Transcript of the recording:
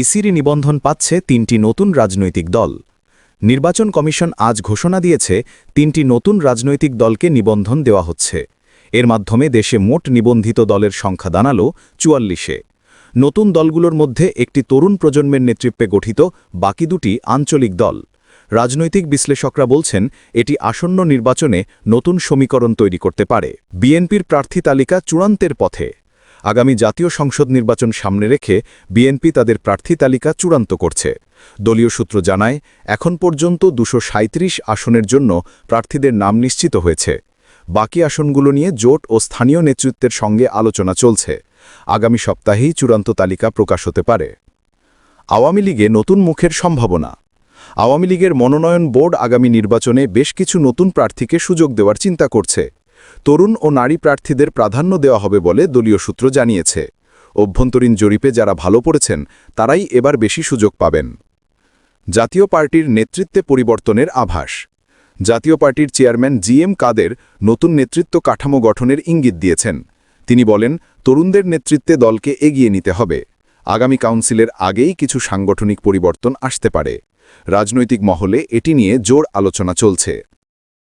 ইসিরি নিবন্ধন পাচ্ছে তিনটি নতুন রাজনৈতিক দল। নির্বাচন কমিশন আজ ঘোষণা দিয়েছে, তিনটি নতুন রাজনৈতিক দলকে নিবন্ধন দেওয়া হচ্ছে। এর মাধ্যমে দেশে মোট নিবন্ধিত দলের সংখ্যা দাঁড়াল চুয়াল্লিশে। নতুন দলগুলোর মধ্যে একটি তরুণ প্রজন্মের নেতৃত্বে গঠিত, বাকি দুটি আঞ্চলিক দল। রাজনৈতিক বিশ্লেষকরা বলছেন, এটি আসন্ন নির্বাচনে নতুন সমীকরণ তৈরি করতে পারে। বিএনপির প্রার্থী তালিকা চূড়ান্তের পথে। আগামী জাতীয় সংসদ নির্বাচন সামনে রেখে বিএনপি তাদের প্রার্থী তালিকা চূড়ান্ত করছে। দলীয় সূত্র জানায়, এখন পর্যন্ত দুশো আসনের জন্য প্রার্থীদের নাম নিশ্চিত হয়েছে। বাকি আসনগুলো নিয়ে জোট ও স্থানীয় নেতৃত্বের সঙ্গে আলোচনা চলছে। আগামী সপ্তাহেই চূড়ান্ত তালিকা প্রকাশ হতে পারে। আওয়ামী লীগে নতুন মুখের সম্ভাবনা। আওয়ামী লীগের মনোনয়ন বোর্ড আগামী নির্বাচনে বেশ কিছু নতুন প্রার্থীকে সুযোগ দেওয়ার চিন্তা করছে। তরুণ ও নারী প্রার্থীদের প্রাধান্য দেওয়া হবে বলে দলীয় সূত্র জানিয়েছে। অভ্যন্তরীণ জরিপে যারা ভালো পড়েছেন, তারাই এবার বেশি সুযোগ পাবেন। জাতীয় পার্টির নেতৃত্বে পরিবর্তনের আভাস। জাতীয় পার্টির চেয়ারম্যান জি এম কাদের নতুন নেতৃত্ব কাঠামো গঠনের ইঙ্গিত দিয়েছেন। তিনি বলেন, তরুণদের নেতৃত্বে দলকে এগিয়ে নিতে হবে। আগামী কাউন্সিলের আগেই কিছু সাংগঠনিক পরিবর্তন আসতে পারে। রাজনৈতিক মহলে এটি নিয়ে জোর আলোচনা চলছে।